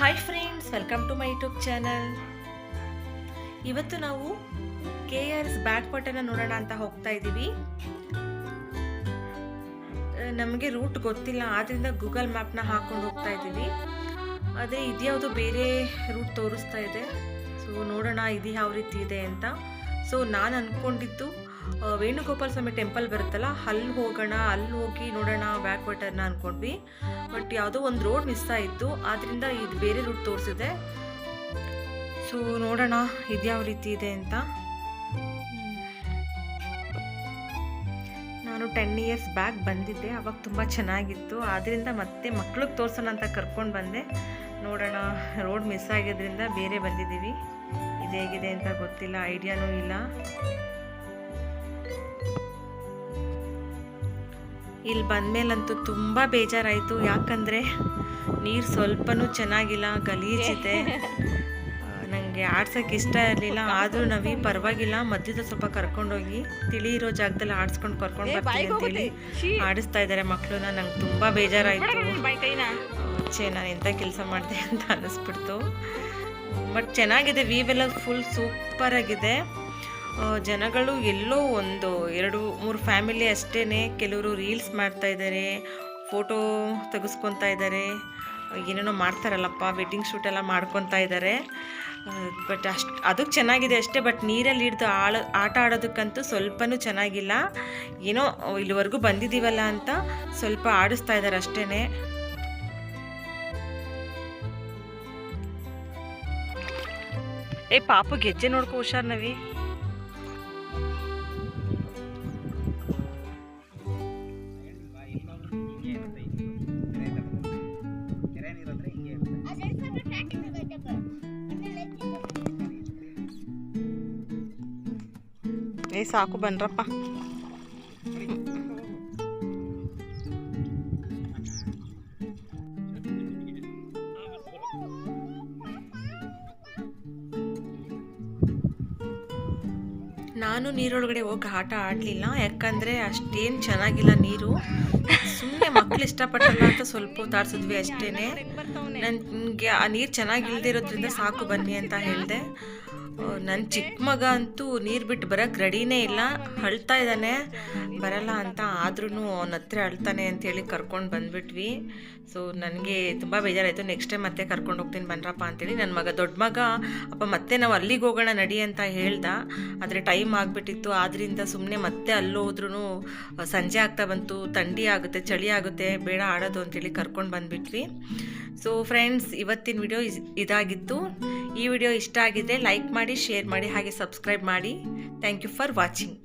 Hi friends welcome to my YouTube channel ಇವತ್ತು ನಾವು K R S back ವಾಟರ್ನ ನೋಡೋಣ ಅಂತ ಹೋಗ್ತಾ ಇದ್ದೀವಿ ನಮಗೆ ರೂಟ್ ಗೊತ್ತಿಲ್ಲ, ಆದ್ರಿಂದ ಗೂಗಲ್ ಮ್ಯಾಪ್ನ ಹಾಕೊಂಡು ಹೋಗ್ತಾ ಇದ್ದೀವಿ ಅದೇ ಇದ್ಯಾವುದು ಬೇರೆ ರೂಟ್ ತೋರಿಸ್ತಾ ಇದೆ. ಸೊ ನೋಡೋಣ ಇದು ಯಾವ ರೀತಿ ಇದೆ ಅಂತ. ಸೊ ನಾನು ಅಂದ್ಕೊಂಡಿದ್ದು ವೇಣುಗೋಪಾಲ ಸ್ವಾಮಿ ಟೆಂಪಲ್ ಬರುತ್ತಲ್ಲ, ಅಲ್ಲಿ ಹೋಗೋಣ, ಅಲ್ಲಿ ಹೋಗಿ ನೋಡೋಣ ಬ್ಯಾಕ್ ವಾಟರ್ನ ಅಂದ್ಕೊಂಡ್ವಿ ಬಟ್ ಯಾವುದೋ ಒಂದು ರೋಡ್ ಮಿಸ್ ಆಯಿತು. ಆದ್ದರಿಂದ ಇದು ಬೇರೆ ರೂಟ್ ತೋರಿಸಿದೆ. ಸೊ ನೋಡೋಣ ಇದ್ಯಾವ ರೀತಿ ಇದೆ ಅಂತ. ನಾನು ಟೆನ್ ಇಯರ್ಸ್ ಬ್ಯಾಕ್ ಬಂದಿದ್ದೆ. ಅವಾಗ ತುಂಬ ಚೆನ್ನಾಗಿತ್ತು. ಆದ್ದರಿಂದ ಮತ್ತೆ ಮಕ್ಳಿಗೆ ತೋರಿಸೋಣ ಅಂತ ಕರ್ಕೊಂಡು ಬಂದೆ. ನೋಡೋಣ ರೋಡ್ ಮಿಸ್ ಆಗಿದ್ದರಿಂದ ಬೇರೆ ಬಂದಿದ್ದೀವಿ. ಇದು ಹೇಗಿದೆ ಅಂತ ಗೊತ್ತಿಲ್ಲ ಐಡಿಯಾನೂ ಇಲ್ಲ. ಇಲ್ಲಿ ಬಂದಮೇಲಂತೂ ತುಂಬ ಬೇಜಾರಾಯಿತು. ಯಾಕಂದರೆ ನೀರು ಸ್ವಲ್ಪನೂ ಚೆನ್ನಾಗಿಲ್ಲ ಗಲೀಜಿದೆ ನನಗೆ ಆಡ್ಸೋಕ್ಕೆ ಇಷ್ಟ ಇರಲಿಲ್ಲ. ಆದರೂ ನಾವೀ ಪರವಾಗಿಲ್ಲ. ಮಧ್ಯದ ಸ್ವಲ್ಪ ಕರ್ಕೊಂಡೋಗಿ ತಿಳಿ ಇರೋ ಜಾಗದಲ್ಲಿ ಆಡಿಸ್ಕೊಂಡು ಕರ್ಕೊಂಡು ಬರ್ತೀವಿ ಅಂತೇಳಿ ಆಡಿಸ್ತಾ ಇದ್ದಾರೆ ಮಕ್ಕಳನ್ನ ನಂಗೆ ತುಂಬ ಬೇಜಾರಾಯಿತು. ಛೇ ನಾನು ಎಂಥ ಕೆಲಸ ಮಾಡಿದೆ ಅಂತ ಅನ್ನಿಸ್ಬಿಡ್ತು ಬಟ್ ಚೆನ್ನಾಗಿದೆ. ವೀವೆಲ್ಲ ಫುಲ್ ಸೂಪರಾಗಿದೆ ಜನಗಳು ಎಲ್ಲೋ ಒಂದು ಎರಡು ಮೂರು ಫ್ಯಾಮಿಲಿ ಅಷ್ಟೇ ಕೆಲವರು ರೀಲ್ಸ್ ಮಾಡ್ತಾ ಇದ್ದಾರೆ, ಫೋಟೋ ತೆಗೆಸ್ಕೊತಾ ಇದ್ದಾರೆ, ಏನೇನೋ ಮಾಡ್ತಾರಲ್ಲಪ್ಪ ವೆಡ್ಡಿಂಗ್ ಶೂಟ್ ಎಲ್ಲ ಮಾಡ್ಕೊತಾ ಇದ್ದಾರೆ. ಬಟ್ ಅಷ್ಟು, ಅದಕ್ಕೆ ಚೆನ್ನಾಗಿದೆ ಅಷ್ಟೇ ಬಟ್ ನೀರಲ್ಲಿ ಹಿಡ್ದು ಆಳ, ಆಟ ಆಡೋದಕ್ಕಂತೂ ಸ್ವಲ್ಪನೂ ಚೆನ್ನಾಗಿಲ್ಲ. ಏನೋ ಇಲ್ಲಿವರೆಗೂ ಬಂದಿದ್ದೀವಲ್ಲ ಅಂತ ಸ್ವಲ್ಪ ಆಡಿಸ್ತಾ ಇದ್ದಾರೆ ಅಷ್ಟೇ ಏ ಪಾಪು ಗೆಜ್ಜೆ ನೋಡ್ಕೊ ಹುಷಾರ್ ನವಿ. ಏ, ಸಾಕು, ಬನ್ರಪ್ಪ. ನಾನು ನೀರೊಳಗಡೆ ಹೋಗಿ ಆಟ ಆಡಲಿಲ್ಲ, ಯಾಕಂದರೆ ಅಷ್ಟೇನು ಚೆನ್ನಾಗಿಲ್ಲ ನೀರು. ಸುಮ್ಮನೆ ಮಕ್ಳು ಇಷ್ಟಪಟ್ಟಲ್ಲ ಅಂತ ಸ್ವಲ್ಪ ಹೊತ್ತು ಅಷ್ಟೇನೆ. ಅಷ್ಟೇ ನನಗೆ ಆ ನೀರು ಚೆನ್ನಾಗಿಲ್ದಿರೋದ್ರಿಂದ ಸಾಕು ಬನ್ನಿ ಅಂತ ಹೇಳಿದೆ. ನನ್ನ ಚಿಕ್ಕ ಮಗ ಅಂತೂ ನೀರು ಬಿಟ್ಟು ಬರೋಕ್ಕೆ ರೆಡಿನೇ ಇಲ್ಲ. ಅಳ್ತಾ ಇದ್ದಾನೆ. ಬರಲ್ಲ ಅಂತ ಆದ್ರೂ ಅವನ ಹತ್ರ ಅಳ್ತಾನೆ ಅಂತೇಳಿ ಕರ್ಕೊಂಡು ಬಂದ್ಬಿಟ್ವಿ. ಸೊ ನನಗೆ ತುಂಬ ಬೇಜಾರಾಯಿತು. ನೆಕ್ಸ್ಟ್ ಟೈಮ್ ಮತ್ತೆ ಕರ್ಕೊಂಡು ಹೋಗ್ತೀನಿ, ಬನ್ರಪ್ಪ ಅಂತೇಳಿ ನನ್ನ ಮಗ, ದೊಡ್ಡ ಮಗ. ಅಪ್ಪ, ಮತ್ತೆ ನಾವು ಅಲ್ಲಿಗೆ ಹೋಗೋಣ ನಡಿ ಅಂತ ಹೇಳ್ದ. ಆದರೆ ಟೈಮ್ ಆಗಿಬಿಟ್ಟಿತ್ತು. ಆದ್ದರಿಂದ ಸುಮ್ಮನೆ ಮತ್ತೆ ಅಲ್ಲಿ ಹೋದ್ರೂ ಸಂಜೆ ಆಗ್ತಾ ಬಂತು. ಥಂಡಿ ಆಗುತ್ತೆ, ಚಳಿ ಆಗುತ್ತೆ. ಬೇಡ ಆಡೋದು ಅಂತೇಳಿ ಕರ್ಕೊಂಡು ಬಂದುಬಿಟ್ವಿ. ಸೊ ಫ್ರೆಂಡ್ಸ್ ಇವತ್ತಿನ ವಿಡಿಯೋ ಇದಾಗಿತ್ತು. ಈ ವಿಡಿಯೋ ಇಷ್ಟ ಆಗಿದೆ ಲೈಕ್ ಮಾಡಿ ಶೇರ್ ಮಾಡಿ, ಹಾಗೆ ಸಬ್ಸ್ಕ್ರೈಬ್ ಮಾಡಿ. Thank you for watching